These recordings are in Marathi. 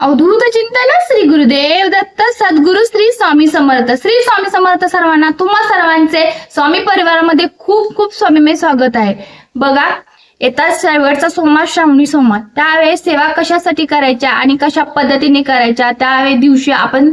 अवधूत चिंतन श्री गुरुदेव दत्त सद्गुरु श्री स्वामी समर्थ. श्री स्वामी समर्थ सर्वांना तुम्हा सर्वांचे स्वामी परिवारामध्ये खूप खूप स्वामीमय स्वागत आहे. बघा येतात शेवटचा सोमवार श्रावणी सोमवार. त्यावेळेस सेवा कशासाठी करायच्या आणि कशा पद्धतीने करायच्या? त्यावेळी दिवशी आपण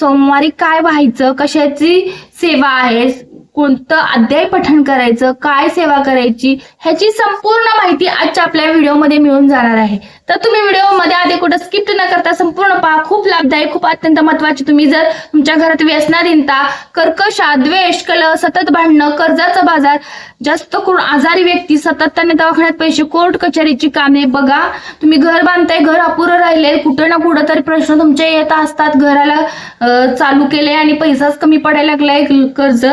सोमवारी काय व्हायचं? कशाची सेवा आहे? कोणतं अध्याय पठण करायचं काय सेवा करायची ह्याची संपूर्ण माहिती आजच्या आपल्या व्हिडिओमध्ये मिळून जाणार आहे. तर तुम्ही व्हिडिओमध्ये आधी कुठं स्किप्ट न करता संपूर्ण पहा. खूप लाभदायक खूप अत्यंत महत्वाची तुम्ही जर तुमच्या घरात व्यसनाधीनता कर्कशा द्वेष कल सतत भांडणं कर्जाचा बाजार जास्त करून आजारी व्यक्ती सतत्याने दवाखान्यात पैसे कोर्ट कचेरीची कामे बघा. तुम्ही घर बांधताय घर अपुरं राहिले कुठं ना कुठं तरी प्रश्न तुमचे येत असतात. घराला चालू केले आणि पैसाच कमी पडायला लागलाय कर्ज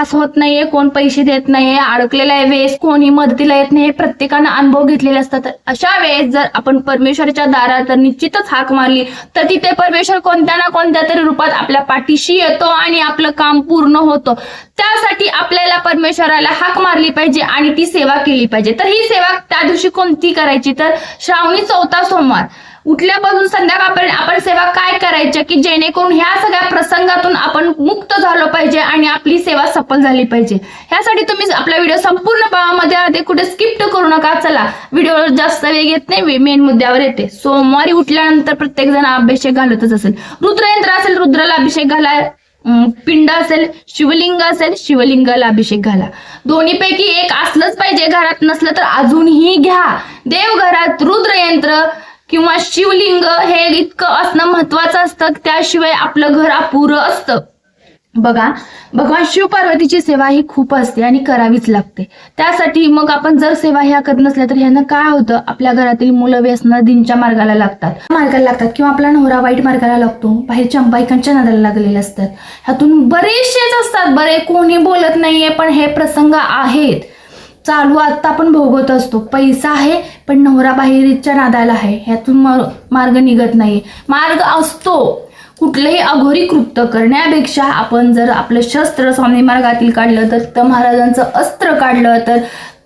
पास होत नाहीये कोण पैसे देत नाहीये अडकलेला आहे वेळेस कोणी मदतीला येत नाही प्रत्येकानं अनुभव घेतलेले असतात. तर अशा वेळेस जर आपण परमेश्वरच्या दारात तर निश्चितच हाक मारली तर तिथे परमेश्वर कोणत्या ना कोणत्या तरी रूपात आपल्या पाठीशी येतो आणि आपलं काम पूर्ण होतं. त्यासाठी आपल्याला परमेश्वराला हाक मारली पाहिजे आणि ती सेवा केली पाहिजे. तर ही सेवा त्या दिवशी कोणती करायची? तर श्रावणी चौथा सोमवार. उठल्यापासून संध्याकाळपर्यंत आपण सेवा काय करायच्या की जेणेकरून ह्या सगळ्या प्रसंगातून आपण मुक्त झालो पाहिजे आणि आपली सेवा सफल झाली पाहिजे. ह्यासाठी तुम्ही आपला व्हिडिओ संपूर्ण पावामध्ये आधी कुठे स्किप करू नका. चला व्हिडिओ जास्त वेग येत नाही मेन मुद्द्यावर येते. सोमवारी उठल्यानंतर प्रत्येक जण अभिषेक घालतच असेल. रुद्रयंत्र असेल रुद्राला अभिषेक घाला. पिंड असेल शिवलिंग असेल शिवलिंगाला अभिषेक घाला. दोन्हीपैकी एक असलंच पाहिजे. घरात नसलं तर अजूनही घ्या. देवघरात रुद्रयंत्र किंवा शिवलिंग हे इतकं असणं महत्वाचं असतं त्याशिवाय आपलं घर अपुरं असतं. बघा भगवान शिव पार्वतीची सेवा ही खूप असते आणि करावीच लागते. त्यासाठी मग आपण जर सेवा ह्या करत नसल्या तर ह्यानं काय होतं? आपल्या घरातील मुलं व्यसनं दिनच्या मार्गाला लागतात. मार्गाला लागतात किंवा आपला नवरा वाईट मार्गाला लागतो बाहेरच्या बायकांच्या नादाला लागलेले असतात. ह्यातून बरेचसेच असतात बरे कोणी बोलत नाहीये पण हे प्रसंग आहेत. चालू आत्ता आपण भोगत असतो. पैसा आहे पण नवरा बाहेरच्या नादाला आहे. ह्यातून मार्ग निघत नाही मार्ग असतो. कुठलंही अघोरी कृत्य करण्यापेक्षा आपण जर आपलं शस्त्र स्वामी मार्गातील काढलं तर महाराजांचं अस्त्र काढलं तर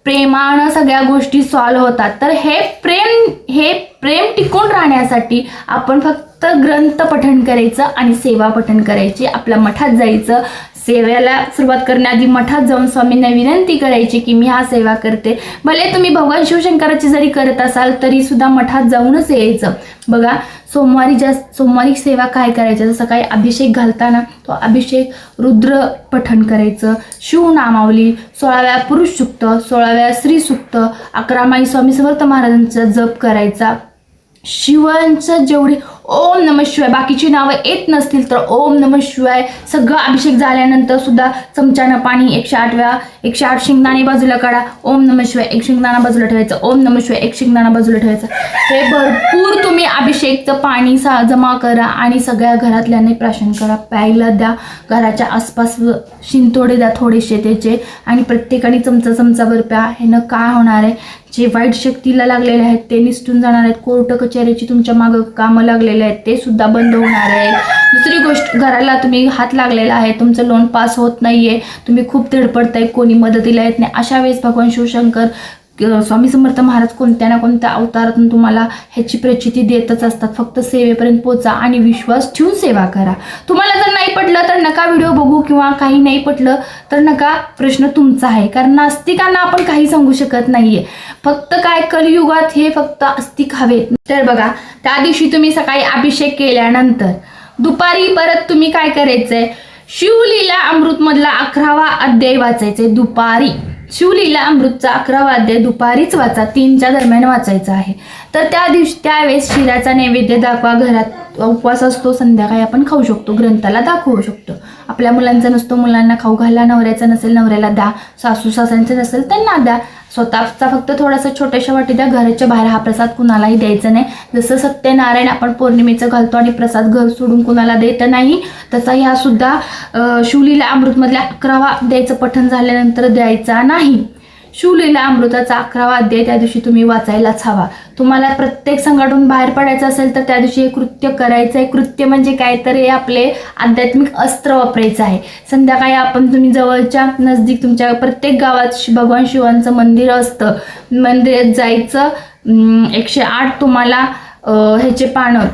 प्रेमानं सगळ्या गोष्टी सॉल्व्ह होतात. तर हे प्रेम हे प्रेम टिकून राहण्यासाठी आपण फक्त ग्रंथ पठण करायचं आणि सेवा पठण करायची. आपल्या मठात जायचं सेवेला सुरुवात करण्याआधी मठात जाऊन स्वामींना विनंती करायची की मी हा सेवा करते. भले तुम्ही भगवान शिवशंकराची जरी करत असाल तरी सुद्धा मठात जाऊनच यायचं. बघा सोमवारी ज्या सोमवारी सेवा काय करायचं? जसं काही अभिषेक घालताना तो अभिषेक रुद्र पठण करायचं शिवनामावली सोळाव्या पुरुष सुक्त सोळाव्या स्त्री सुक्त अकरा माई स्वामी समर्थ महाराजांचा जप करायचा. शिवांचं जेवढे ओम नम शिवाय. बाकीची नावं येत नसतील तर ओम नम शिवाय. सगळं अभिषेक झाल्यानंतर सुद्धा चमच्यानं पाणी एकशे आठ वेळा एकशे आठ शेंगदाणे बाजूला काढा. ओम नम शिवाय. एक शेंगदाणा बाजूला ठेवायचं. ओम नम शिवाय. एक शेंगदाणा बाजूला ठेवायचं. हे भरपूर तुम्ही अभिषेकचं पाणी सा जमा करा आणि सगळ्या घरातल्याने प्राशन करा. प्यायला द्या घराच्या आसपास शिंतोडे द्या थोडेसे त्याचे. आणि प्रत्येकाने चमचा चमचाभर प्या. ह्यानं काय होणार आहे? जे वाईट शक्तीला लागलेले आहेत ते निसटून जाणार आहेत. कोर्ट कचेरीची तुमच्या मागं कामं लागलेले आहेत ते सुद्धा बंद होणार आहे. दुसरी गोष्ट घराला तुम्ही हात लागलेला आहे. तुमचं लोन पास होत नाहीये. तुम्ही खूप धडपडताय. कोणी मदतीला येत नाही. अशा वेळेस भगवान शिवशंकर स्वामी समर्थ महाराज कोणत्या ना कोणत्या अवतारातून तुम्हाला ह्याची प्रचिती देतच असतात. फक्त सेवेपर्यंत पोचा आणि विश्वास ठेवून सेवा करा. तुम्हाला जर नाही पटलं तर नका व्हिडिओ बघू किंवा काही नाही पटलं तर नका प्रश्न तुमचा आहे. कारण नास्तिकांना आपण काही सांगू शकत नाहीये. फक्त काय कलियुगात हे फक्त अस्तिक हवेत. तर बघा त्या दिवशी तुम्ही सकाळी अभिषेक केल्यानंतर दुपारी परत तुम्ही काय करायचंय? शिवलीला अमृतमधला अकरावा अध्याय वाचायचे दुपारी. शिवलीला अमृतचा अकरावा अध्याय दुपारीच वाचा तीनच्या दरम्यान वाचायचा आहे. तर त्या दिवशी त्यावेळेस शिराचा नैवेद्य दाखवा घरात उपवास असतो संध्याकाळी आपण खाऊ शकतो ग्रंथाला दाखवू शकतो. आपल्या मुलांचा नसतो मुलांना खाऊ घाला नवऱ्याचा नसेल नवऱ्याला द्या. सासू सासऱ्यांचं नसेल त्यांना द्या. स्वतःचा फक्त थोडासा छोट्याशा वाटी द्या. घराच्या बाहेर हा प्रसाद कुणालाही द्यायचा नाही. जसं सत्यनारायण आपण पौर्णिमेचं घालतो आणि प्रसाद घर सोडून कुणाला देत नाही तसा ह्यासुद्धा शिवलीला अमृतमधल्या अकरावा द्यायचं पठण झाल्यानंतर द्यायचा नाही. शिवलीला अमृताचा अकरावा अध्याय त्या दिवशी तुम्ही वाचायलाच हवा. तुम्हाला प्रत्येक संघातून बाहेर पडायचं असेल तर त्या दिवशी हे कृत्य करायचं आहे कृत्य म्हणजे काय? तर हे आपले आध्यात्मिक अस्त्र वापरायचं आहे. संध्याकाळी आपण तुम्ही जवळच्या नजदीक तुमच्या प्रत्येक गावात भगवान शिवांचं मंदिर असतं. मंदिरात जायचं. एकशे आठ तुम्हाला ह्याचे पानं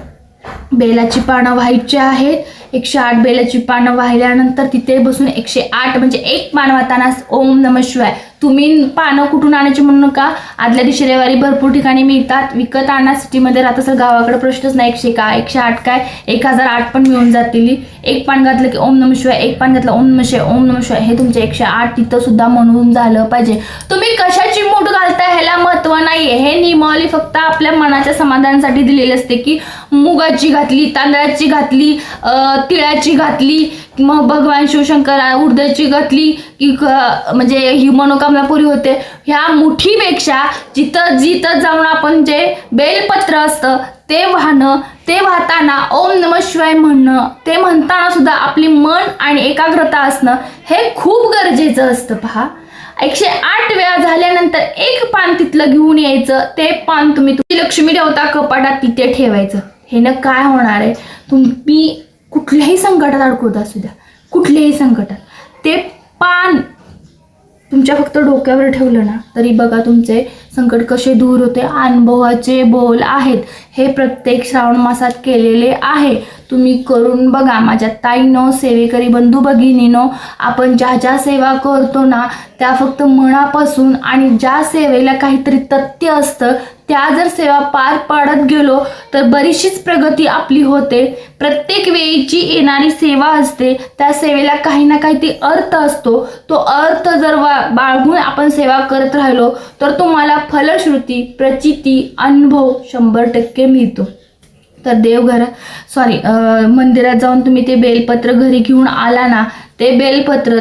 बेलाची पानं व्हायची आहेत. एकशे आठ बेलाची पानं वाहिल्यानंतर तिथे बसून एकशे आठ म्हणजे एक पान वाहताना ओम नम शिवाय तुम्ही पानं कुठून आणायची म्हणू नका. आदल्या दिवशी रविवारी भरपूर ठिकाणी मिळतात. विकत आणा सिटीमध्ये राहत असेल गावाकडे प्रश्नच नाही. एकशे का एकशे आठ काय? एक हजार आठ पण मिळून जातील. एक पान घातलं की ओम नम शिवाय एक पान घातलं ओम नम शिवाय ओम नम शिवाय. हे तुमचे एकशे आठ तिथं सुद्धा म्हणून झालं पाहिजे. तुम्ही कशाची मूठ घालता ह्याला महत्त्व नाहीये. हे नियमावली फक्त आपल्या मनाच्या समाधानासाठी दिलेली असते की मुगाची घातली तांदळाची घातली तिळाची घातली मग भगवान शिवशंकर उडदाची घातली की म्हणजे ही मनोकामना पुरी होते. ह्या मुठीपेक्षा जिथं जिथं जाऊन आपण जे बेलपत्र असतं ते वाहणं ते वाहताना ओम नम शिवाय म्हणणं ते म्हणताना सुद्धा आपली मन आणि एकाग्रता असणं हे खूप गरजेचं असतं पहा. एकशे आठ वेळा झाल्यानंतर एक पान तिथलं घेऊन यायचं ते पान तुम्ही तुमची लक्ष्मी ठेवता कपाटात तिथे ठेवायचं. ह्यानं काय होणार आहे? तुम्ही कुठल्याही संकटात अडकवत असू द्या. कुठल्याही संकटात. ते पान तुमच्या फक्त डोक्यावर ठेवलं ना तरी बघा तुमचे संकट कसे दूर होते. अनुभवाचे बोल आहेत. हे प्रत्येक श्रावण मासात केलेले आहे. तुम्ही करून बघा. माझ्या ताईनो सेवेकरी बंधू भगिनीनो आपण ज्या ज्या सेवा करतो ना त्या फक्त मनापासून आणि ज्या सेवेला काहीतरी तथ्य असतं त्या जर सेवा पार पाडत गेलो तर बरीचशीच प्रगती आपली होते. प्रत्येक वेळीची येणारी सेवा असते त्या सेवेला काही ना काही अर्थ असतो. तो अर्थ जर वा बाळगून आपण सेवा करत राहिलो तर तुम्हाला फलश्रुती प्रचिती अनुभव शंभर टक्के मिळतो. तर देवघर सॉरी मंदिरात जाऊन तुम्ही ते बेलपत्र घरी घेऊन आला ना ते बेलपत्र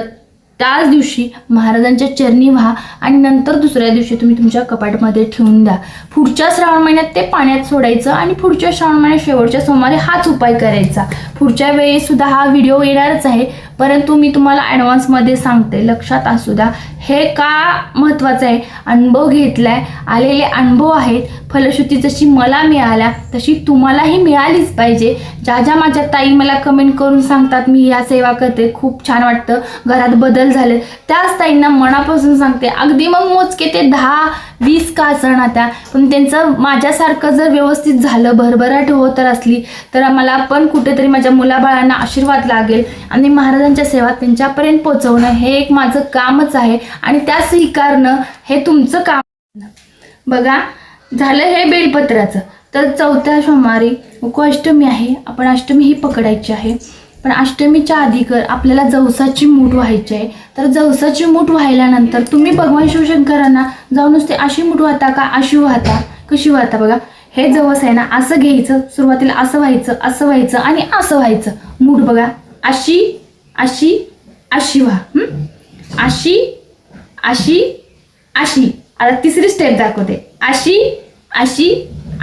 त्याच दिवशी महाराजांच्या चरणी व्हा आणि नंतर दुसऱ्या दिवशी तुम्ही तुमच्या कपाटमध्ये ठेवून द्या. पुढच्या श्रावण महिन्यात ते पाण्यात सोडायचं आणि पुढच्या श्रावण महिन्यात शेवटच्या सोमवारी हाच उपाय करायचा. पुढच्या वेळीसुद्धा हा व्हिडिओ येणारच आहे. परंतु मी तुम्हाला ॲडव्हान्समध्ये सांगते लक्षात असू द्या हे का महत्त्वाचं आहे? अनुभव घेतलाय आलेले अनुभव आहेत फलश्रुती जशी मला मिळाल्या तशी तुम्हालाही मिळालीच पाहिजे. ज्या ज्या माझ्या ताई मला कमेंट करून सांगतात मी या सेवा करते. खूप छान वाटतं. घरात बदल झाले. त्याच ताईंना मनापासून सांगते. अगदी मग मोजके ते दहा वीस का असणार त्या. पण त्यांचं माझ्यासारखं जर व्यवस्थित झालं भरभराट होत असली तर मला पण कुठेतरी माझ्या मुलाबाळांना आशीर्वाद लागेल. आणि महाराजांच्या सेवा त्यांच्यापर्यंत पोचवणं हे एक माझं कामच आहे. आणि त्या स्वीकारणं हे तुमचं काम. बघा झालं हे बेलपत्राचं. तर चौथ्या सोमवारी अष्टमी आहे. आपण अष्टमी ही पकडायची आहे. पण अष्टमीच्या आधी कर आपल्याला जवसाची मूठ व्हायची आहे. तर जवसाची मूठ व्हायल्यानंतर तुम्ही भगवान शिवशंकरांना जाऊन नुसते अशी मूठ वाहता का? अशी वाहता. कशी वाहता बघा? हे जवस आहे ना असं घ्यायचं. सुरुवातीला असं व्हायचं असं व्हायचं आणि असं व्हायचं. मूठ बघा. अशी अशी अशी व्हा. अशी अशी अशी. आता तिसरी स्टेप दाखवते. अशी अशी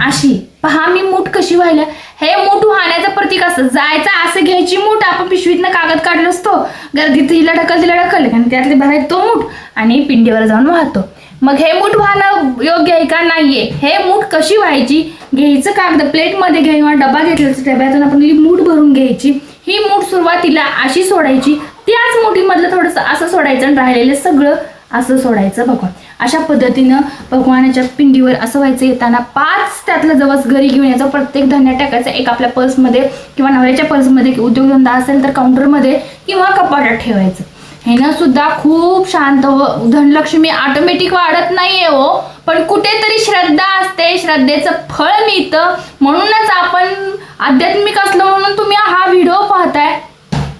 अशी. पहा मी मूठ कशी व्हायला? हे मूठ वाहण्याचं प्रतीक असतं. जायचं असं घ्यायची मूठ. आपण पिशवीतनं कागद काढलो असतो. गर्दीत हिला ढकल तिला ढकल. आणि त्यातले भरायचं तो मूठ आणि पिंडीवर जाऊन वाहतो. मग हे मूठ वाहणं योग्य आहे का? नाहीये. हे मूठ कशी व्हायची? घ्यायचं कागद. प्लेटमध्ये घ्या किंवा डबा घेतला डब्यातून आपण ही मूठ भरून घ्यायची. ही मूठ सुरुवातीला अशी सोडायची. त्याच मुठीमधलं थोडंसं असं सोडायचं आणि राहिलेलं सगळं असं सोडायचं भगवान अशा पद्धतीनं भगवानाच्या पिंडीवर असं व्हायचं येताना पाच त्यातलं जवळ घरी घेऊन यायचं. प्रत्येक धान्य टाकायचं. एक आपल्या पर्समध्ये किंवा नवऱ्याच्या पर्समध्ये उद्योगधंदा असेल तर काउंटरमध्ये किंवा कपाटात ठेवायचं. ह्यानं सुद्धा खूप शांत व धनलक्ष्मी ऑटोमॅटिक वाढत नाहीये हो. पण कुठेतरी श्रद्धा असते. श्रद्धेचं फळ मिळतं. म्हणूनच आपण आध्यात्मिक असलं म्हणून तुम्ही हा व्हिडिओ पाहताय.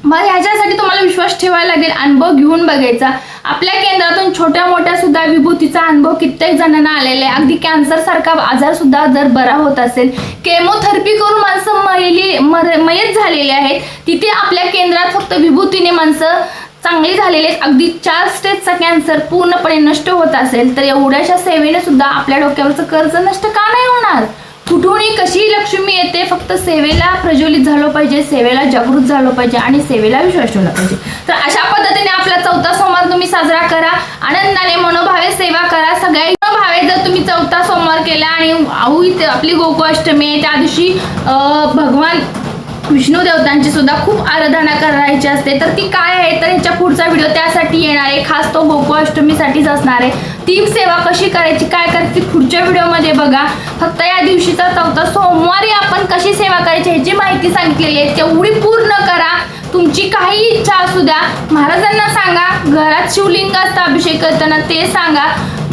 मग ह्याच्यासाठी तुम्हाला विश्वास ठेवायला लागेल. अनुभव घेऊन बघायचा. आपल्या केंद्रातून छोट्या मोठ्या सुद्धा विभूतीचा अनुभव कित्येक जणांना आलेला आहे. अगदी कॅन्सर सारखा आजार सुद्धा जर बरा होत असेल केमोथेरपी करून माणसं मयली मयत झालेली आहेत. तिथे आपल्या केंद्रात फक्त विभूतीने माणसं चांगली झालेले आहेत. अगदी चार स्टेजचा कॅन्सर पूर्णपणे नष्ट होत असेल तर एवढ्याशा सेवेने सुद्धा आपल्या डोक्यावरचं कर्ज नष्ट का नाही होणार? कुठूनही कशी लक्ष्मी येते फक्त सेवेला प्रज्वलित झालं पाहिजे सेवेला जागृत झालं पाहिजे आणि सेवेला विश्वास ठेवला पाहिजे. तर अशा पद्धतीने आपला चौथा सोमवार तुम्ही साजरा करा. आनंदाने मनोभावे सेवा करा. सगळ्या मनोभावे जर तुम्ही चौथा सोमवार केला आणि आऊ आपली गोकुळाष्टमी आहे त्या दिवशी भगवान विष्णू देवतांची सुद्धा खूप आराधना करायची असते. तर ती काय आहे? तर ह्याच्या पुढचा व्हिडिओ त्यासाठी येणार आहे. खास तो गोकुळाष्टमीसाठीच असणार आहे. टीम सेवा कशी करायची काय करायची पुढच्या व्हिडिओमध्ये बघा. फक्त या दिवशीचा चौथा सोमवारी आपण कशी सेवा करायची ह्याची माहिती सांगितलेली आहे. तेवढी पूर्ण करा. तुमची काही इच्छा असू द्या. महाराजांना सांगा घरात शिवलिंग असतं अभिषेक करताना ते सांगा.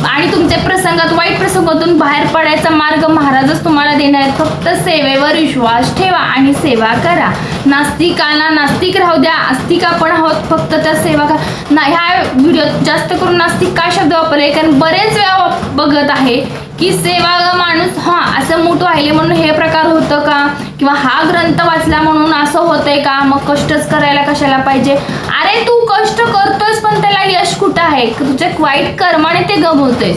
आणि तुमच्या प्रसंगात वाईट प्रसंगातून बाहेर पडायचा मार्ग महाराजच तुम्हाला देणार आहेत. फक्त सेवेवर विश्वास ठेवा आणि सेवा करा. नास्तिकांना नास्तिक राहू द्या. आस्तिक आपण आहोत फक्त त्या सेवा करा. ना ह्या व्हिडिओत जास्त करून नास्तिक काय शब्द वापरले? कारण बरेच वेळा बघत आहे की सेवा माणूस हा असं मोठं आहे म्हणून हे प्रकार होतं का? किंवा हा ग्रंथ वाचला म्हणून असं होतंय का? मग कष्टच करायला कशाला पाहिजे? अरे तू कष्ट करतोयस पण त्याला यश कुठं आहे? तुझ्या वाईट कर्माने ते गमवतोयस.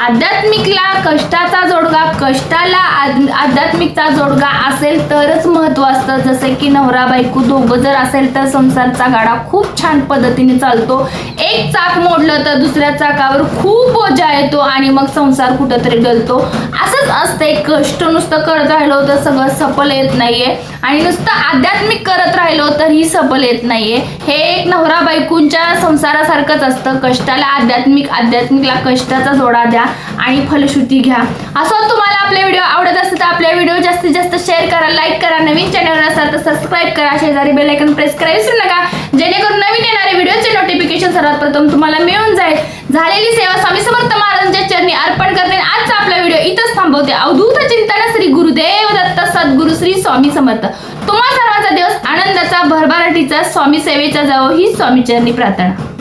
आध्यात्मिकला कष्टाचा जोडगा कष्टाला आध्यात्मिकचा जोडगा असेल तरच महत्त्व असतं जसे की नवरा बायको दोघं जर असेल तर संसारचा गाडा खूप छान पद्धतीने चालतो. एक चाक मोडलं तर दुसऱ्या चाकावर खूप ओझा येतो आणि मग संसार कुठंतरी डलतो. असंच असतंय. कष्ट नुसतं करत राहिलो तर सगळं सफल येत नाहीये. आणि नुसतं आध्यात्मिक करत राहिलो तर ही सफल येत नाहीये. हे एक नवरा बायकूंच्या संसारासारखंच असतं. कष्टाला आध्यात्मिक आध्यात्मिकला कष्टाचा जोडा द्या. आणि फलश्रुती घ्या. असं तुम्हाला आपले व्हिडिओ आवडत असेल तर आपल्या व्हिडिओ जास्तीत जास्त शेअर करा लाईक करा नवीन चॅनल असाल तर सबस्क्राईब करा शेजारी बेल आयकन प्रेस करा विसरू नका. जेणेकरून नवीन येणारे व्हिडिओचे नोटिफिकेशन सर्वात प्रथम तुम्हाला मिळून जाईल. झालेली सेवा स्वामी समर्थ महाराजांच्या चरणी अर्पण करते. आणि आजचा आपला व्हिडिओ इथंच थांबवते. अवधूत चिंतन श्री गुरुदेव दत्त सद्गुरु श्री स्वामी समर्थ. तुम्हा सर्वांचा दिवस आनंदाचा भरभराटीचा स्वामी सेवेचा जावो ही स्वामी चरणी प्रार्थना.